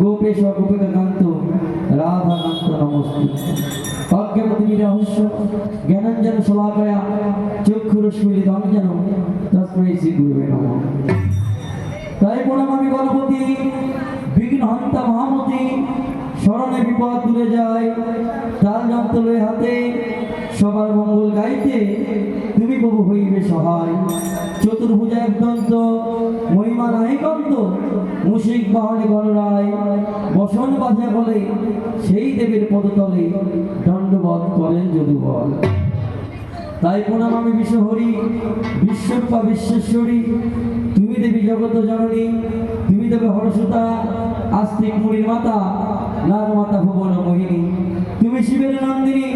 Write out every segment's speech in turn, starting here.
গোপেশ গোপিকাকান্ত রাধাকান্ত নমস্তে। অজ্ঞানতিনি রহস্য, জ্ঞানাঞ্জন শলাকয়া চক্ষুরশ্মিলিত অঞ্জন তস্মৈ শ্রী গুরুবে নমঃ। তাই প্রণাম আমি গণপতি বিঘ্ন মহামতি, স্মরণে বিপদ দূরে যায় তার যন্ত্র হাতে সবার মঙ্গল গাইতে প্রভু হইবে সহায় চতুর্ভুজা একদন্ত মহিমা নাহিকন্ত মুশিক বাহনে গণরায় বসন বাজা বলে সেই দেবের পদতলে দণ্ডবধ করেন যদুবল। তাই প্রণাম আমি বিশ্বহরি, বিশ্বরূপা বিশ্বেশ্বরী। তুমি দেবী জগত জননী, তুমি দেবে হরসুতা, আস্তিক মুনির মাতা নাগ মাতা ভুবন মোহিনী। তুমি শিবের নন্দিনী,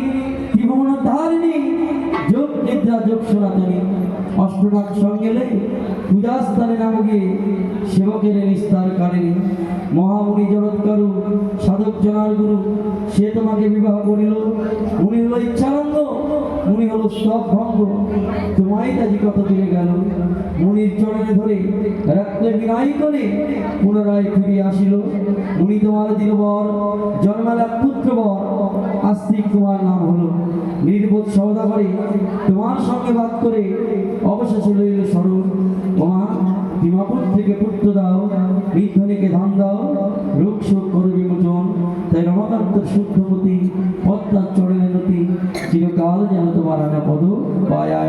ত্রিভুবন ধারিণী সনাতনী অষ্টনাথ সঙ্গেলে পূজাস্থানে নাম গিয়ে সেবকের নিস্তার কারিনী মহামুনি জগৎকারু, সাধক জনার গুরু, সে তোমাকে বিবাহ করিল। উনি হলো ইচ্ছানন্দ মুনি হলো সব ভঙ্গ তোমায় তাজি কত দূরে গেল। মুনির চরণে ধরে রাখলে বিনাই করে পুনরায় ফিরিয়ে আসিল। উনি তোমার দিল বর জন্মালা পুত্র বর আস্তিক তোমার নাম হলো। নির্বোধ সৌদা করে তোমার সঙ্গে বাদ করে অবশেষে রইল স্বরূপ। ওমা দিমাপুর থেকে পুত্র দাও নির্ধনীকে ধান দাও, রোগ শোক করে বিমোচন। তাই রমাকান্ত শুদ্ধপতি পদ্মার চরণে নতি, চিরকাল যেন তোমার আনা পদ পায়া।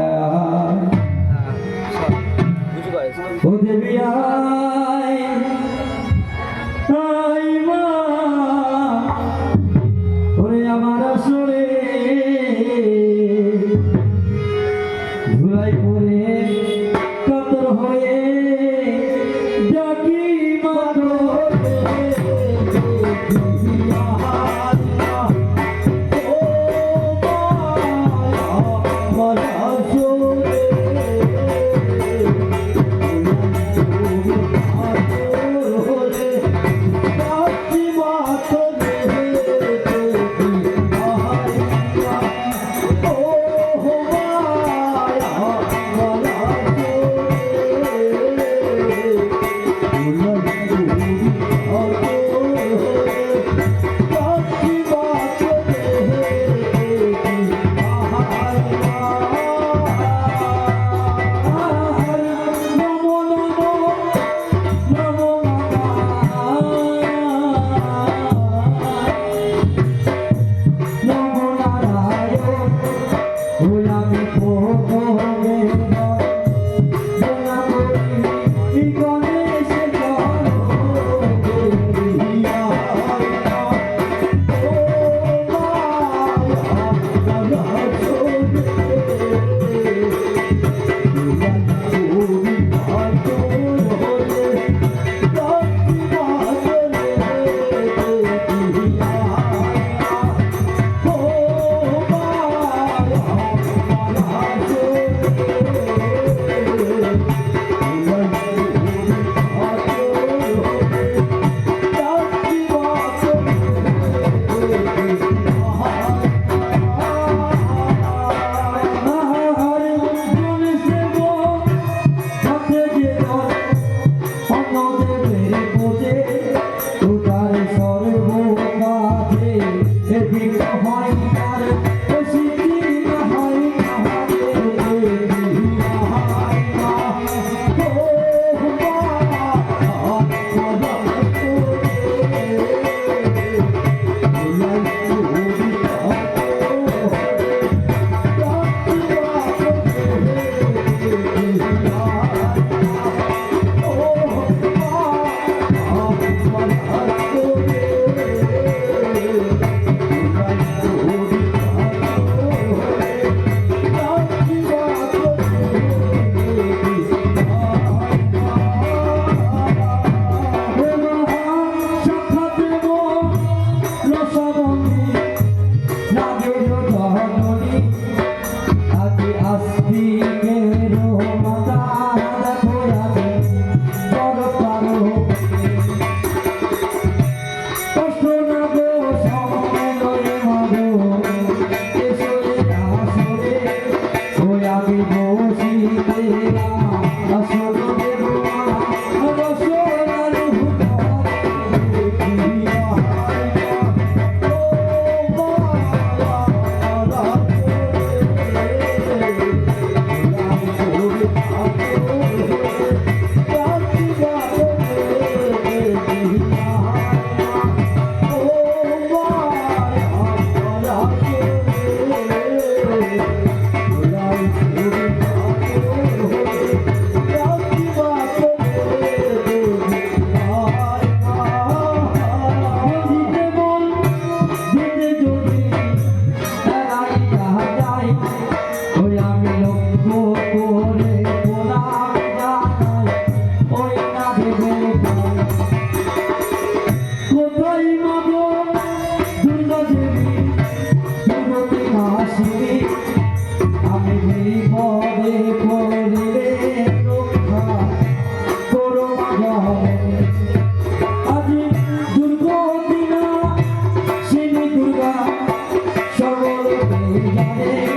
Yeah, yeah, yeah.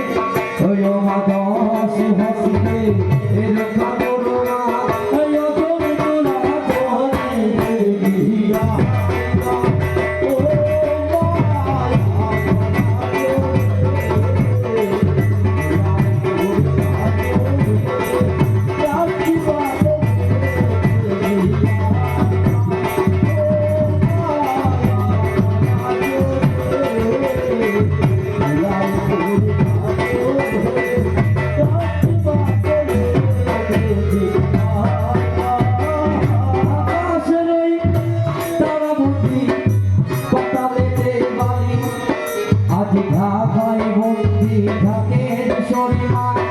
ঘাটের সরিমা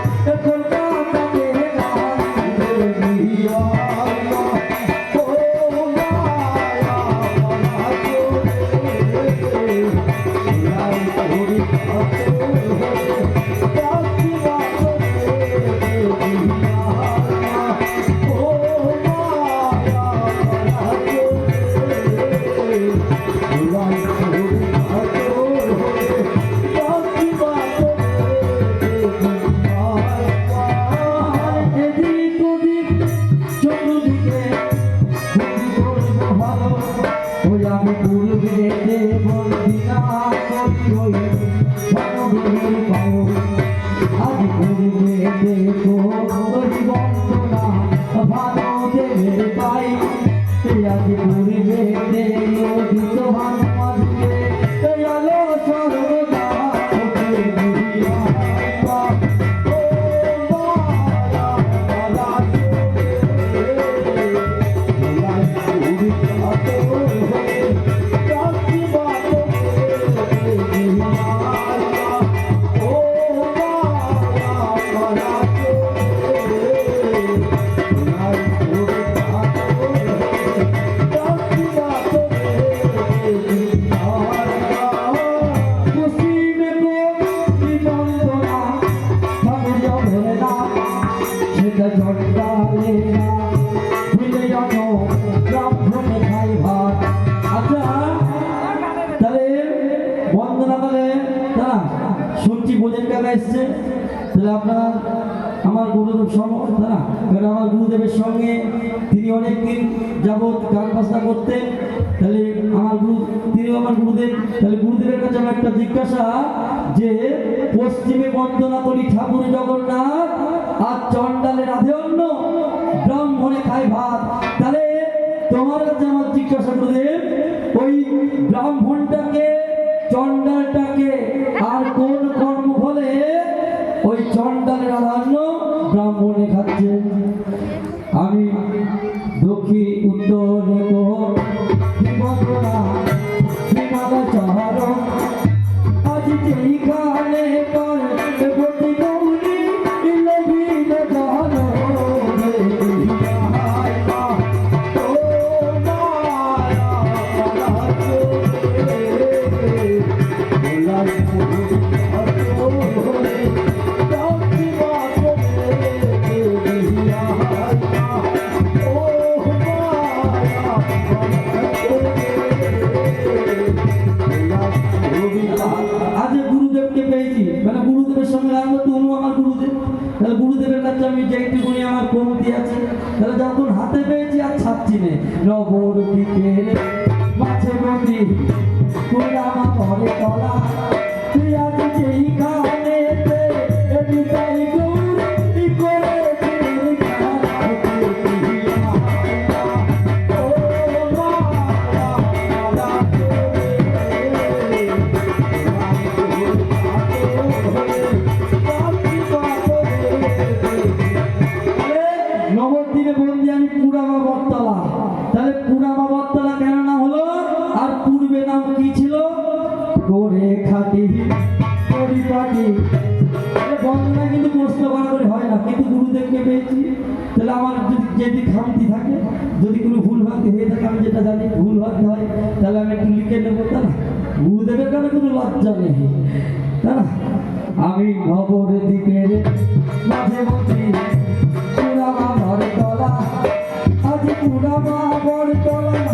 শুনছি বোঝেন কাকা এসছে তাহলে আপনার আমার গুরুদেব সমর দাঁড়া কারণ আমার গুরুদেবের সঙ্গে তিনি অনেক যাবৎ গান বাজনা করতেন তাহলে আমার গুরু, তিনিও আমার গুরুদেব, তাহলে গুরুদেবের কাছে আমার একটা জিজ্ঞাসা। যে পশ্চিমে বন্দনা করি ঠাকুর জগন্নাথ আর চণ্ডালে রাধে অন্ন ব্রাহ্মণে খায় ভাত। তাহলে তোমার কাছে আমার জিজ্ঞাসা গুরুদেব ওই ব্রাহ্মণটাকে, চণ্ডালটাকে আর কোন কর্ম ফলে ওই চণ্ডালের আধান্য ব্রাহ্মণে খাচ্ছে? গুরুদেবের কাছে আমি যেইটুকুনি আমার কমতি আছে, তাহলে যখন হাতে পেয়েছি আর ছাড়ছি নে। নবর দিকে মাঝে গতি তোরা আমার ঘরে তলা। না পেয়েছি। তাহলে আমার যদি যদি খামতি থাকে, যদি কোনো ভুল ভাঙতি হয়ে থাকে, আমি যেটা জানি ভুল ভাঙতে হয়, তাহলে আমি একটু লিখে নেব তা না গুরুদেবের কারণে কোনো লজ্জা নেই। তা না আমি নবর দিকের মাঝে মধ্যে পুরামা ঘরে তলা আজ পুরামা বড় তলা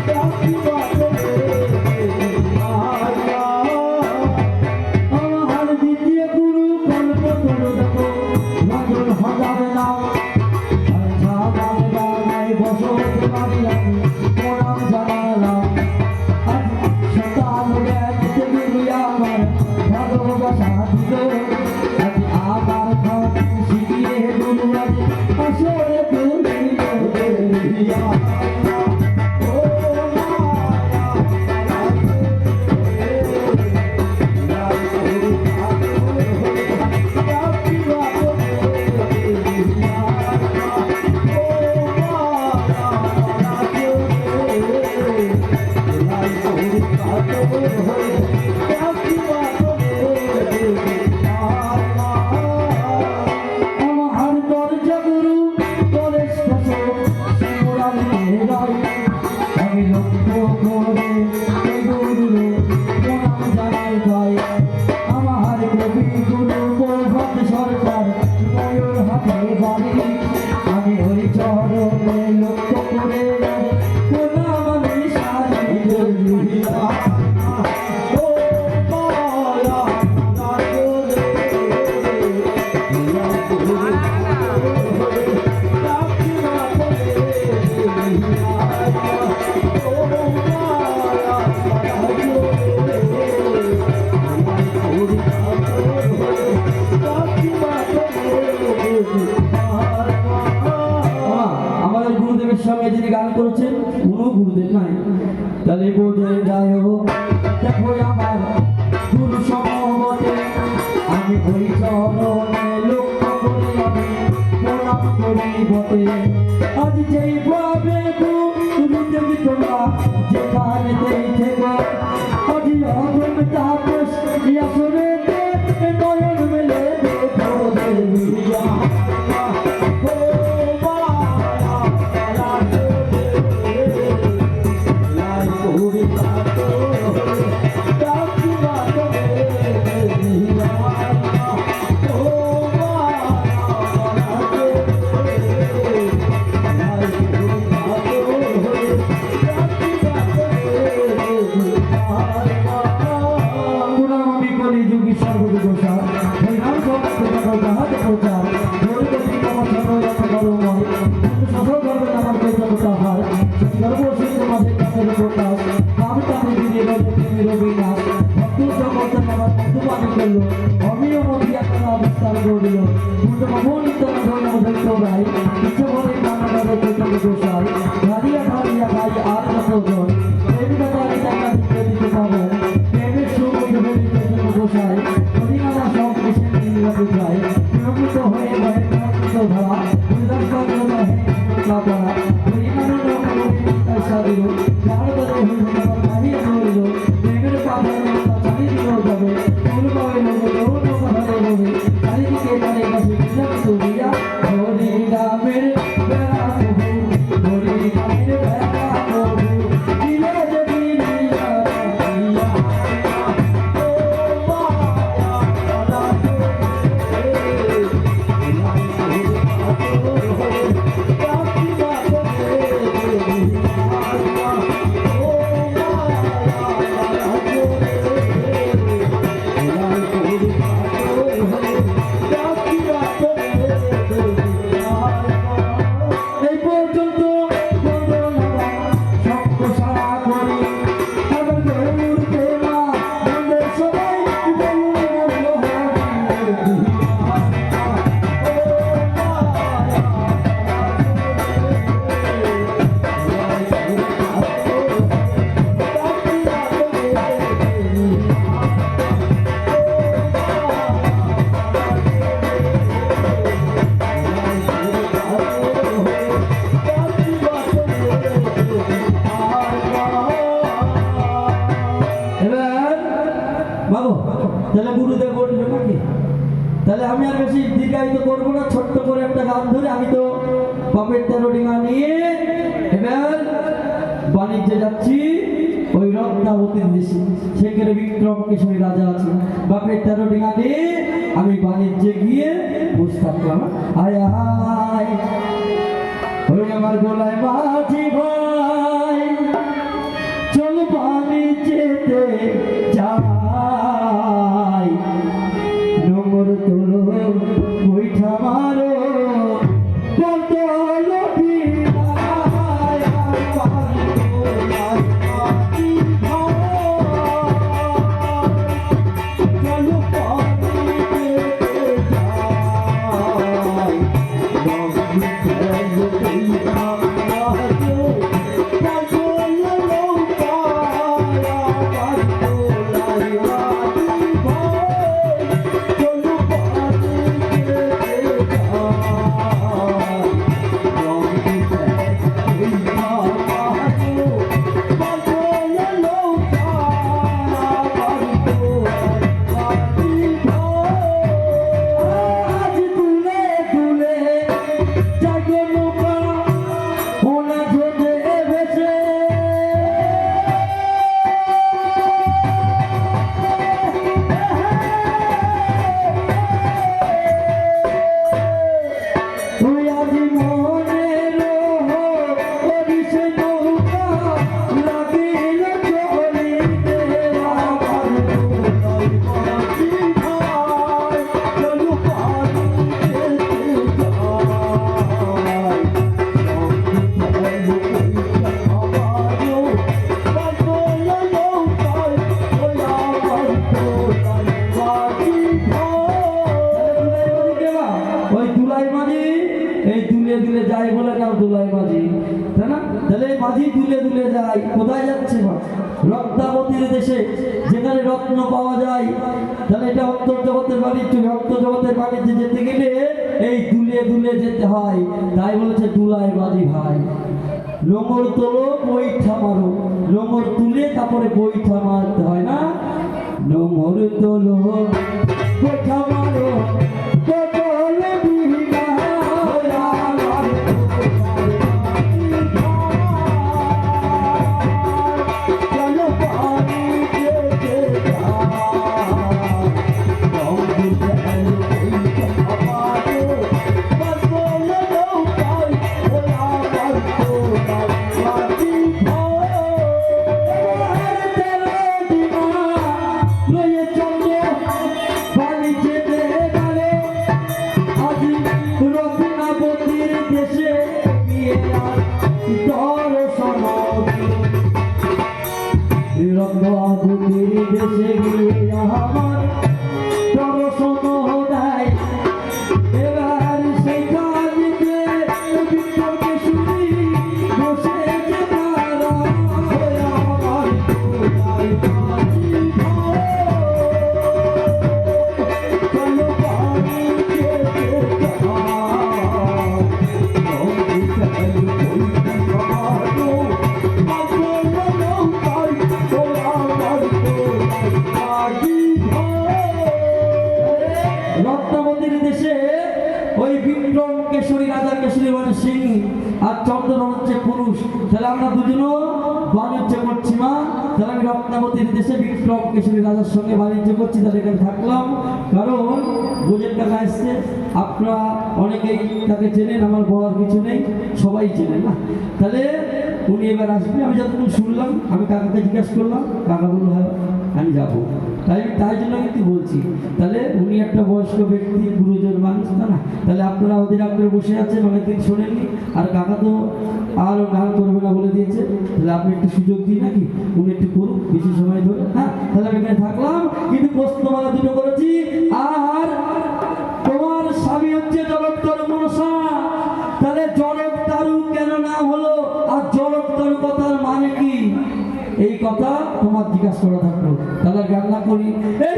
আমার বাবু তাহলে গুরুদেব বলবে নাকি? তাহলে আমি আর বেশি দীর্ঘায়িত করব না, ছোট্ট করে একটা গান ধরে আমি তো বাপের তেরো ডিঙা নিয়ে এবার বাণিজ্যে যাচ্ছি, ওই রত্নাবতীর দেশে সেখানে বিক্রম কেশরী রাজা আছে। বাপের তেরো ডিঙা নিয়ে আমি বাণিজ্যে গিয়ে বসে থাকলাম। আয় আয় ওই আমার গোলায় মাঝি ভাই, চল বাণিজ্যেতে যাই। amor তাহলে এটা অন্তর জগতের বাণিজ্য অন্তর জগতের বাণিজ্যে যেতে গেলে এই দুলে দুলে যেতে হয়। তাই বলেছে দুলাই বাজি ভাই। লোমর তোলো বৈঠা মারো লোমর তুলে তারপরে বৈঠা মারতে হয় না। লোমর তোলো বৈঠা মারো রত্নাবতীর দেশে ওই বিক্রম কেশরী, রাজা কেশরী মানে সিং আর চন্দ্রন হচ্ছে পুরুষ। তাহলে আমরা দুজনও বাণিজ্য করছি মা। তাহলে আমি রত্নাবতীর দেশে বিক্রম কেশরী, রাজার সঙ্গে বাণিজ্য করছি, তাহলে এখানে থাকলাম। কারণ বোঝের টাকা এসছে। আপনারা অনেকেই তাকে চেনেন, আমার বলার কিছু নেই। সবাই চেনেন না। তাহলে উনি এবার আসবে। আমি যতক্ষণ শুনলাম, আমি কাকাকে জিজ্ঞাসা করলাম, কাকা বলল হ্যাঁ আমি যাব। তাই তাই জন্য কিন্তু বলছি? তাহলে উনি একটা বয়স্ক ব্যক্তি, গুরুজন মানুষ না না? তাহলে আপনারা ওদের আপনার বসে আছেন, অনেকদিন শোনেননি। আর কাকা তো আর গান করবে না বলে দিয়েছে। তাহলে আপনি একটু সুযোগ দিই নাকি? উনি একটু করুন বেশি সময় ধরে। হ্যাঁ তাহলে আমি এখানে থাকলাম। কিন্তু প্রশ্নমালা দুটো করেছি। আর এই কথা তোমার জিজ্ঞাসা করা থাকল। তাহলে রান্না করি। এই